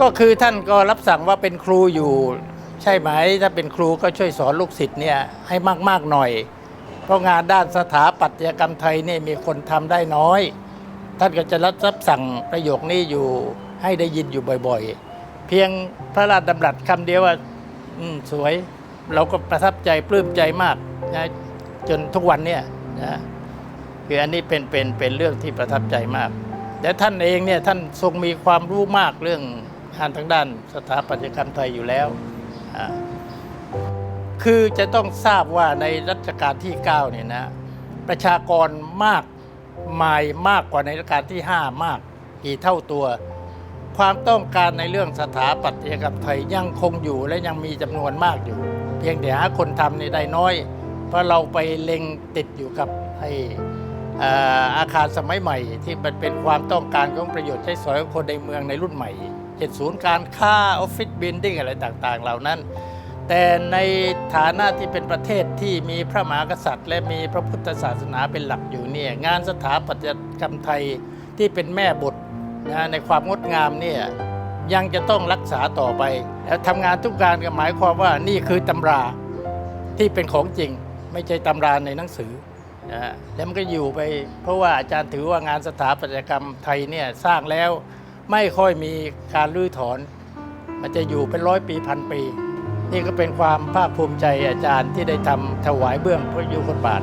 ก็คือท่านก็รับสั่งว่าเป็นครูอยู่ ใช่ไหมถ้าเป็นครูก็ช่วยสอนลูกศิษย์เนี่ยให้มากๆหน่อย เพราะงานด้านสถาปัตยกรรมไทยเนี่ยมีคนทำได้น้อย ท่านก็จะรับสั่งประโยคนี้อยู่ให้ได้ยินอยู่บ่อยๆ เพียงพระราชดำรัสคำเดียวว่าอืมสวย เราก็ประทับใจปลื้มใจมากนะจนทุกวันเนี่ยนะคืออันนี้เป็นเป็นเป็นเรื่องที่ประทับใจมากและท่านเองเนี่ยท่านทรงมีความรู้มากเรื่องานทางด้านสถาปัตยกรรมไทยอยู่แล้ว คือจะต้องทราบว่าในรัชกาลที่ 9 เนี่ยนะ ประชากรมากมายมากกว่าในรัชกาลที่ 5 มากกี่เท่าตัว ความต้องการในเรื่องสถาปัตยกรรมไทยยังคงอยู่และยังมีจำนวนมากอยู่ เพียงแต่หาคนทำในได้น้อย เพราะเราไปเล็งติดอยู่กับไอ อาคารสมัยใหม่ ที่มันเป็นความต้องการของประโยชน์ใช้สอยของคนในเมืองในรุ่นใหม่เช่นศูนย์การค้าออฟฟิศบิลดิ้งอะไรต่างๆ เหล่านั้น แต่ในฐานะที่เป็นประเทศที่มีพระมหากษัตริย์ และมีพระพุทธศาสนาเป็นหลักอยู่เนี่ยงานสถาปัตยกรรมไทยที่เป็นแม่บทนะในความงดงามเนี่ยยังจะต้องรักษาต่อไป แล้วทำงานทุกการก็หมายความว่านี่คือตำราที่เป็นของจริง ไม่ใช่ตำราในหนังสือ นะฮะแล้วมันก็อยู่ไป เพราะว่าอาจารย์ถือว่างานสถาปัตยกรรมไทยเนี่ยสร้างแล้วไม่ค่อยมีการรื้อถอน มันจะอยู่เป็นร้อยปีพันปี นี่ก็เป็นความภาคภูมิใจอาจารย์ที่ได้ทำถวายเบื้องพระยุคลบาท